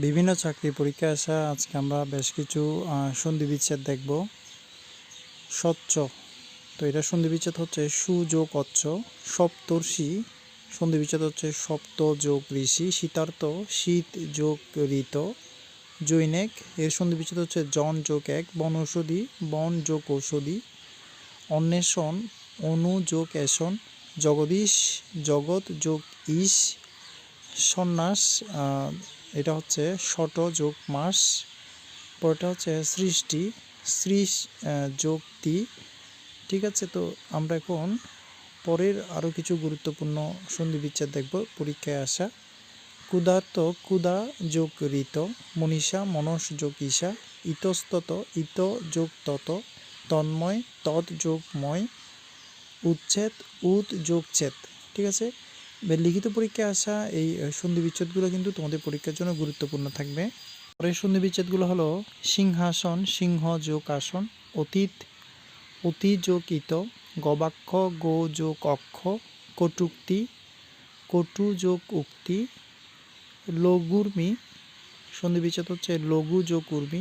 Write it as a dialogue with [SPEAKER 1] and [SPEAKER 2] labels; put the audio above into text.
[SPEAKER 1] বিভিন্ন চাকরি পরীক্ষায় আসা, আজকে আমরা বেশ কিছু সন্ধি বিচ্ছেদ দেখব। স্বচ্ছ। তো এটা সন্ধি বিচ্ছেদ হচ্ছে সুযোগ অচ্ছ সপ্তর্ষি। সন্ধি বিচ্ছেদ হচ্ছে সপ্ত যোগ ঋষি। শীতার্থ, শীত যোগ ঋত। জৈনেক। এর সন্ধি বিচ্ছেদ হচ্ছে জন যোগ এক, বন ঔষধি, বন যোগ ঔষধি। অন্বেষণ, অনু যোগ এসন জগদীশ, জগৎ যোগ ইস সন্ন্যাস এটা হচ্ছে শট যোগ মাস পরটা হচ্ছে সৃষ্টি আহ, যোগ তি। ঠিক আছে তো আমরা এখন পরের আরও কিছু গুরুত্বপূর্ণ সন্ধি বিচ্ছেদ দেখব পরীক্ষায় আসা। ক্ষুধার্ত ক্ষুধা যোগ ঋত মনীষা মনস যোগ ঈশা ইতস্তত ইত যোগ তত তন্ময় তৎ যোগ ময় উচ্ছেদ উদ যোগ ছেদ। ঠিক আছে লিখিত পরীক্ষায় আসা এই সন্ধি বিচ্ছেদগুলো কিন্তু তোমাদের পরীক্ষার জন্য গুরুত্বপূর্ণ থাকবে। পরের সন্ধি বিচ্ছেদগুলো হলো, সিংহাসন, সিংহ যোগ আসন, অতীত অতি যোগ ইত গবাক্ষ, গো যোগ অক্ষ, কটুক্তি, কটু যোগ উক্তি, লঘুর্মি, সন্ধি বিচ্ছেদ হচ্ছে লঘু যোগ উর্মি।